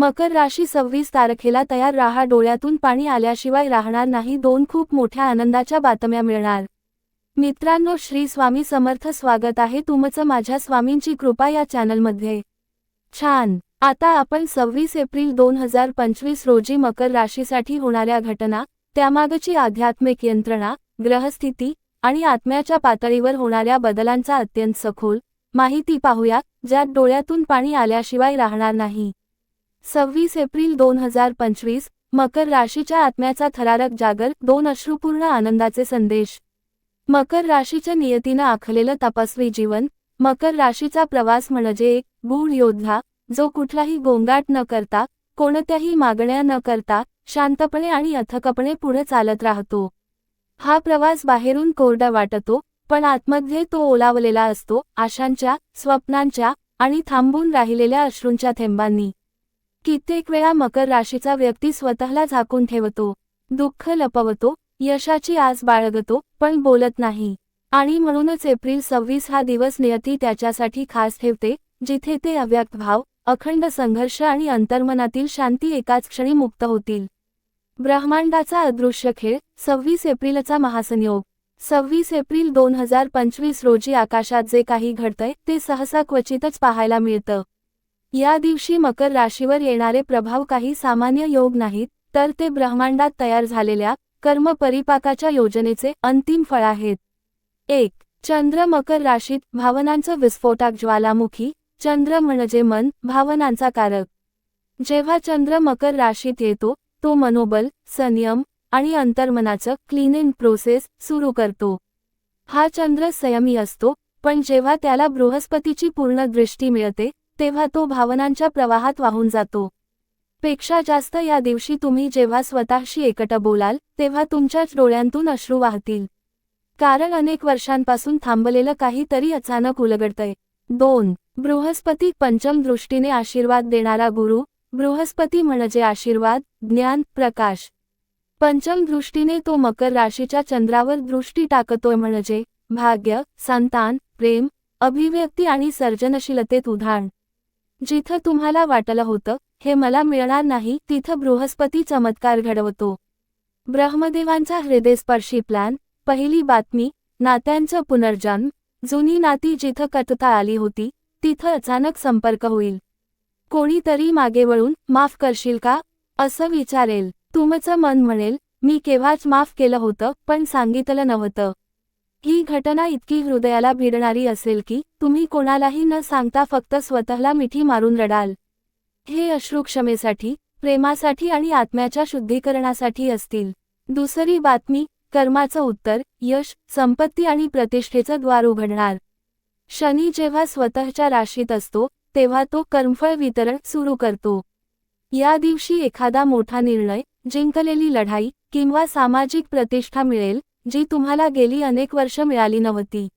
मकर राशी सव्वीस तारखेला तयार राहा. डोळ्यातून पाणी आल्याशिवाय राहणार नाही. दोन खूप मोठ्या आनंदाच्या बातम्या मिळणार. मित्रांनो श्री स्वामी समर्थ स्वागत आहे तुमचं माझ्या स्वामींची कृपा या चॅनलमध्ये. छान. आता आपण सव्वीस एप्रिल दोन हजार पंचवीस रोजी मकर राशीसाठी होणाऱ्या घटना त्यामागची आध्यात्मिक यंत्रणा ग्रहस्थिती आणि आत्म्याच्या पातळीवर होणाऱ्या बदलांचा अत्यंत सखोल माहिती पाहूया ज्यात डोळ्यातून पाणी आल्याशिवाय राहणार नाही. सव्वीस एप्रिल दोन हजार पंचवीस मकर राशीच्या आत्म्याचा थरारक जागर दोन अश्रुपूर्ण आनंदाचे संदेश. मकर राशीच्या नियतीनं आखलेलं तपस्वी जीवन मकर राशीचा प्रवास म्हणजे एक गूढ योद्धा जो कुठलाही गोंगाट न करता कोणत्याही मागण्या न करता शांतपणे आणि अथकपणे पुढे चालत राहतो. हा प्रवास बाहेरून कोरडा वाटतो पण आतमध्ये तो ओलावलेला असतो आशांच्या स्वप्नांच्या आणि थांबून राहिलेल्या अश्रूंच्या थेंबांनी. कित्येक वेळा मकर राशीचा व्यक्ती स्वतःला झाकून ठेवतो दुःख लपवतो यशाची आस बाळगतो पण बोलत नाही. आणि म्हणूनच एप्रिल सव्वीस हा दिवस नियती त्याच्यासाठी खास ठेवते जिथे ते अव्यक्त भाव अखंड संघर्ष आणि अंतर्मनातील शांती एकाच क्षणी मुक्त होतील. ब्रह्मांडाचा अदृश्य खेळ सव्वीस एप्रिलचा महासंयोग. सव्वीस एप्रिल दोन हजार पंचवीस रोजी आकाशात जे काही घडतंय ते सहसा क्वचितच पाहायला मिळतं. या दिवशी मकर राशीवर येणारे प्रभाव काही सामान्य योग नाहीत तर ते ब्रह्मांडात तयार झालेल्या कर्म परिपाकाच्या योजनेचे अंतिम फळ आहेत. एक चंद्र मकर राशीत भावनांचं विस्फोटक ज्वालामुखी चंद्र म्हणजे मन भावनांचा कारक. जेव्हा चंद्र मकर राशीत येतो तो मनोबल संयम आणि अंतर्मनाचं क्लिनिंग प्रोसेस सुरू करतो. हा चंद्र संयमी असतो पण जेव्हा त्याला बृहस्पतीची पूर्ण दृष्टी मिळते तेव्हा तो भावनांच्या प्रवाहात वाहून जातो. पेक्षा जास्त या दिवशी तुम्ही जेव्हा स्वतःशी एकट बोलाल तेव्हा तुमच्याच डोळ्यांतून अश्रू वाहतील. कारण अनेक वर्षांपासून थांबलेलं काहीतरी अचानक उलगडतंय. दोन बृहस्पती पंचम दृष्टीने आशीर्वाद देणारा गुरु बृहस्पती म्हणजे आशीर्वाद ज्ञान प्रकाश. पंचम दृष्टीने तो मकर राशीच्या चंद्रावर दृष्टी टाकतोय म्हणजे भाग्य संतान प्रेम अभिव्यक्ती आणि सर्जनशीलतेत उधाण. जिथं तुम्हाला वाटलं होतं हे मला मिळणार नाही तिथं बृहस्पती चमत्कार घडवतो. ब्रह्मदेवांचा हृदयस्पर्शी प्लॅन पहिली बातमी नात्यांचं पुनर्जन्म जुनी नाती जिथं कटता आली होती तिथं अचानक संपर्क होईल. कोणीतरी मागे वळून माफ करशील का? असं विचारेल. तुमचं मन म्हणेल मी केव्हाच माफ केलं होतं पण सांगितलं नव्हतं. ही घटना इतकी हृदयाला भिडणारी असेल की तुम्ही कोणालाही न सांगता फक्त स्वतःला मिठी मारून रडाल. हे अश्रू क्षमेसाठी प्रेमासाठी आणि आत्म्याच्या शुद्धीकरणासाठी असतील. दुसरी बातमी कर्माचं उत्तर यश संपत्ती आणि प्रतिष्ठेचं द्वार उघडणार. शनी जेव्हा स्वतःच्या राशीत असतो तेव्हा तो कर्मफळ वितरण सुरू करतो. या दिवशी एखादा मोठा निर्णय जिंकलेली लढाई किंवा सामाजिक प्रतिष्ठा मिळेल जी तुम्हाला गेली अनेक वर्ष मिळाली नव्हती.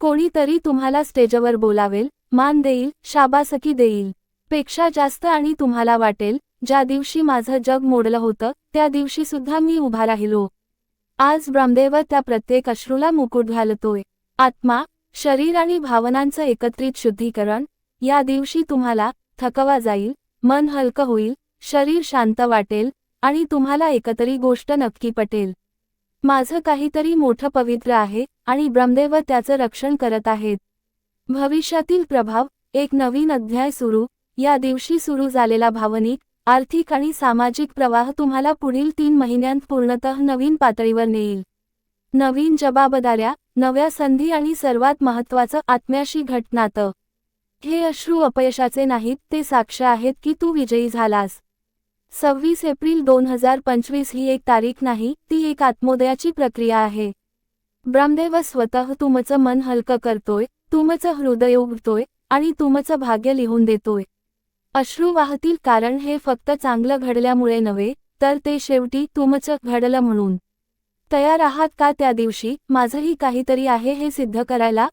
कोणीतरी तुम्हाला स्टेजवर बोलावेल मान देईल शाबासकी देईल. पेक्षा जास्त आणि तुम्हाला वाटेल ज्या दिवशी माझं जग मोडलं होतं त्या दिवशी सुद्धा मी उभा राहिलो. आज ब्रह्मदेव त्या प्रत्येक अश्रूला मुकुट घालतोय. आत्मा शरीर आणि भावनांचं एकत्रित शुद्धीकरण या दिवशी तुम्हाला थकवा जाईल मन हलकं होईल शरीर शांत वाटेल आणि तुम्हाला एकतरी गोष्ट नक्की पटेल. माझं काहीतरी मोठं पवित्र आहे आणि ब्रह्मदेव त्याचं रक्षण करत आहेत. भविष्यातील प्रभाव एक नवीन अध्याय सुरू. या दिवशी सुरू झालेला भावनिक आर्थिक आणि सामाजिक प्रवाह तुम्हाला पुढील तीन महिन्यांत पूर्णतः नवीन पातळीवर नेईल. नवीन जबाबदाऱ्या नव्या संधी आणि सर्वात महत्त्वाचं आत्म्याशी घटनातं. हे अश्रू अपयशाचे नाहीत ते साक्ष आहेत की तू विजयी झालास. सव्वीस एप्रिल दोन हजार पंचवीस ही एक तारीख नाही ती एक आत्मोदयाची प्रक्रिया आहे. ब्रह्मदेव स्वतः तुमचं मन हलकं करतोय तुमचं हृदय उघडतोय आणि तुमचं भाग्य लिहून देतोय. अश्रू वाहतील कारण हे फक्त चांगलं घडल्यामुळे नव्हे तर ते शेवटी तुमचं घडलं म्हणून. तयार आहात का त्या दिवशी माझंही काहीतरी आहे हे सिद्ध करायला?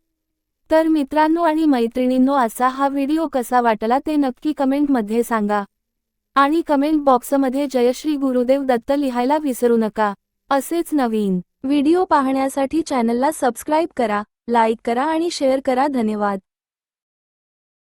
तर मित्रांनो आणि मैत्रिणींनो असा हा व्हिडिओ कसा वाटला ते नक्की कमेंटमध्ये सांगा. आणि कमेंट बॉक्समध्ये जयश्री गुरुदेव दत्त लिहायला विसरू नका. असेच नवीन व्हिडिओ पाहण्यासाठी चॅनलला सबस्क्राईब करा लाईक करा आणि शेअर करा. धन्यवाद.